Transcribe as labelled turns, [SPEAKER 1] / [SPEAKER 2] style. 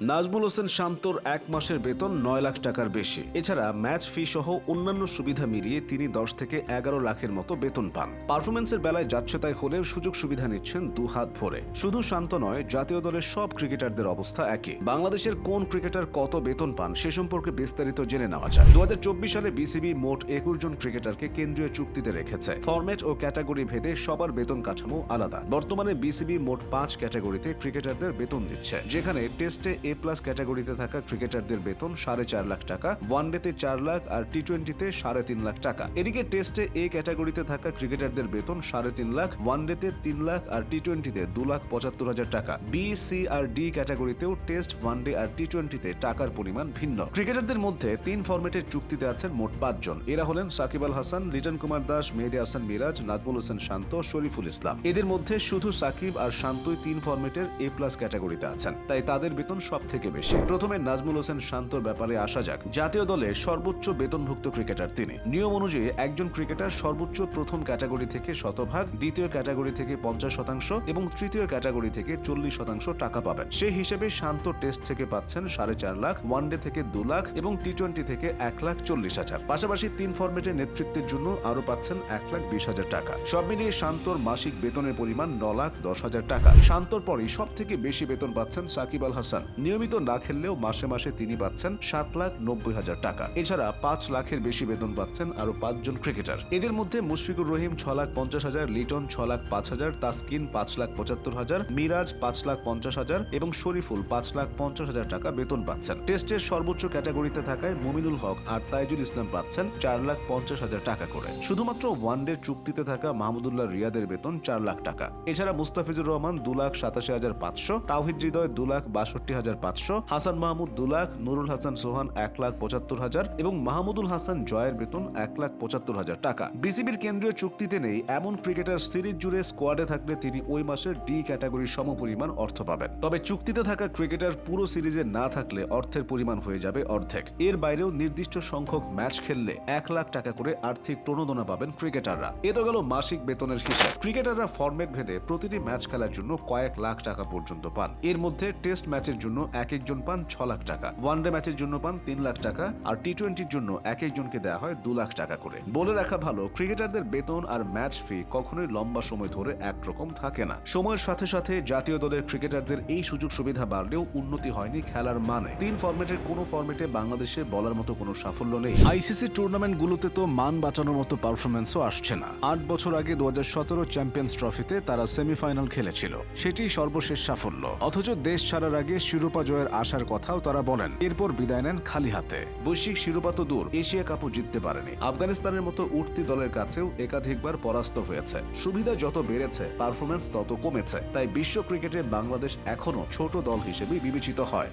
[SPEAKER 1] নাজমুল হোসেন শান্তর এক মাসের বেতন নয় লাখ টাকার বেশি। এছাড়া ম্যাচ ফি সহ অন্যান্য সুবিধা মিলিয়ে তিনি দশ থেকে এগারো লাখের মতো বেতন পান। পারফরমেন্সের বেলায় যাচ্ছে তাই হলেও সুযোগ সুবিধা নিচ্ছেন দু হাত ভরে। শুধু শান্ত নয়, জাতীয় দলের সব ক্রিকেটারদের অবস্থা একই। বাংলাদেশের কোন ক্রিকেটার কত বেতন পান সে সম্পর্কে বিস্তারিত জেনে নেওয়া যায় দু হাজার চব্বিশ সালে বিসিবি মোট একুশ জন ক্রিকেটারকে কেন্দ্রীয় চুক্তিতে রেখেছে। ফরম্যাট ও ক্যাটাগরি ভেদে সবার বেতন কাঠামো আলাদা। বর্তমানে বিসিবি মোট পাঁচ ক্যাটাগরিতে ক্রিকেটারদের বেতন দিচ্ছে, যেখানে টেস্টে এ প্লাস ক্যাটাগরিতে থাকা ক্রিকেটারদের বেতন সাড়ে চার লাখ টাকা ওয়ান ওয়ানডেতে চার লাখ আর টি টোয়েন্টিতে সাড়ে তিন লাখ টাকা। এদিকে টেস্টে এ ক্যাটাগরিতে থাকা ক্রিকেটারদের বেতন সাড়ে তিন লাখ ওয়ান ওয়ানডেতে তিন লাখ আর টি টোয়েন্টিতে দু লাখ পঁচাত্তর হাজার টাকা। বি সি আর ডি ক্যাটাগরিতেও টেস্ট ওয়ানডে আর টি টোয়েন্টিতে টাকার পরিমাণ ভিন্ন। ক্রিকেটারদের মধ্যে তিন ফরম্যাটের চুক্তিতে আছেন মোট পাঁচজন। এরা হলেন সাকিব আল হাসান, লিটন কুমার দাস, মেহেদি হাসান মিরাজ, নাজমুল হোসেন শান্ত, শরীফুল ইসলাম। এদের মধ্যে শুধু সাকিব আর শান্তই তিন ফরম্যাটের এ প্লাস ক্যাটাগরিতে আছেন। তাই তাদের বেতন সব থেকে বেশি। প্রথমে নাজমুল হোসেন শান্তর ব্যাপারে আসা যাক। জাতীয় দলে সর্বোচ্চ বেতনভুক্ত ক্রিকেটার তিনি। নিয়ম অনুযায়ী একজন ক্রিকেটার সর্বোচ্চ প্রথম ক্যাটাগরি থেকে শতভাগ, দ্বিতীয় ক্যাটাগরি থেকে পঞ্চাশ শতাংশ এবং তৃতীয় ক্যাটাগরি থেকে চল্লিশ শতাংশ টাকা পাবেন। সে হিসেবে শান্ত টেস্ট থেকে পাচ্ছেন সাড়ে চার লাখ, ওয়ানডে থেকে দু লাখ এবং টি টোয়েন্টি থেকে এক লাখ চল্লিশ হাজার। পাশাপাশি তিন ফরম্যাটের নেতৃত্বের জন্য আরও পাচ্ছেন এক লাখ বিশ হাজার টাকা। সব মিলিয়ে শান্তর মাসিক বেতনের পরিমাণ ন লাখ দশ হাজার টাকা। শান্তর পরই সব থেকে বেশি বেতন পাচ্ছেন সাকিব আল হাসান। নিয়মিত না খেললেও মাসে মাসে তিনি পাচ্ছেন সাত লাখ নব্বই হাজার টাকা। এছাড়া পাঁচ লাখের বেশি বেতন পাচ্ছেন আরও পাঁচজন ক্রিকেটার। এদের মধ্যে মুশফিকুর রহিম ছ লাখ পঞ্চাশ হাজার, লিটন ছ লাখ পাঁচ হাজার, তাসকিন পাঁচ লাখ পঁচাত্তর হাজার, মিরাজ পাঁচ লাখ পঞ্চাশ হাজার এবং শরীফুল পাঁচ লাখ পঞ্চাশ হাজার টাকা বেতন পাচ্ছেন। টেস্টের সর্বোচ্চ ক্যাটাগরিতে থাকায় মুমিনুল হক আর তাইজুল ইসলাম পাচ্ছেন চার লাখ পঞ্চাশ হাজার টাকা করে। শুধুমাত্র ওয়ানডে চুক্তিতে থাকা মাহমুদুল্লাহ রিয়াদের বেতন চার লাখ টাকা। এছাড়া মুস্তাফিজুর রহমান দু লাখ সাতাশি হাজার পাঁচশো, তাওহিদ হৃদয় দু লাখ বাষট্টি হাজার পাঁচশো, হাসান মাহমুদ দু লাখ, নুরুল হাসান সোহান এক লাখ পঁচাত্তর হাজার এবং মাহমুদুল হাসান জয়ের বেতন এক লাখ পঁচাত্তর হাজার টাকা। বিসিবির কেন্দ্রীয় চুক্তিতে নেই এমন ক্রিকেটার সিরিজ জুড়ে স্কোয়াডে থাকলে তিনি ওই মাসের ডি ক্যাটাগরির সমপরিমাণ অর্থ পাবেন। তবে চুক্তিতে থাকা ক্রিকেটার পুরো সিরিজে না থাকলে অর্থের পরিমাণ হয়ে যাবে অর্ধেক। এর বাইরেও নির্দিষ্ট সংখ্যক ম্যাচ খেললে এক লাখ টাকা করে আর্থিক প্রণোদনা পাবেন ক্রিকেটাররা। এ তো গেল মাসিক বেতনের হিসাব। ক্রিকেটাররা ফরম্যাট ভেদে প্রতিটি ম্যাচ খেলার জন্য কয়েক লাখ টাকা পর্যন্ত পান। এর মধ্যে টেস্ট ম্যাচের জন্য এক একজন পান ছ লাখ টাকা। ওয়ানডে ম্যাচের জন্য পান তিন লাখ টাকা আর টি টোয়েন্টির জন্য এক একজনকে দেওয়া হয় দু লাখ টাকা করে। বলে রাখা ভালো, ক্রিকেটারদের বেতন আর ম্যাচ ফি কখনোই লম্বা সময় ধরে একরকম থাকে না। সময়ের সাথে সাথে জাতীয় দলের ক্রিকেটারদের এই সুযোগ সুবিধা বাড়লেও উন্নতি হয়নি খেলার মানে। তিন ফরম্যাটের কোনো ফরম্যাটে বাংলাদেশে বলার মতো কোনো সাফল্য নেই। আইসিসি টুর্নামেন্টগুলোতে তো মান বাঁচানোর মতো পারফরমেন্সও আসছে না। আট বছর আগে দু হাজার সতেরো চ্যাম্পিয়ন্স ট্রফিতে তারা সেমিফাইনাল খেলেছিল। সেটি সর্বশেষ সাফল্য। অথচ দেশ ছাড়ার আগে শিরোপা জয়ের আশার কথাও তারা বলেন। এরপর বিদায় নেন খালি হাতে। বৈশ্বিক শিরোপা তো দূর, এশিয়া কাপও জিততে পারেনি। আফগানিস্তানের মতো উঠতি দলের কাছেও একাধিকবার পরাস্ত হয়েছে। সুবিধা যত বেড়েছে পারফরমেন্স তত কমেছে। তাই বিশ্ব ক্রিকেটে বাংলাদেশ এখনও ছোট দল হিসেবে বিবেচিত হয়।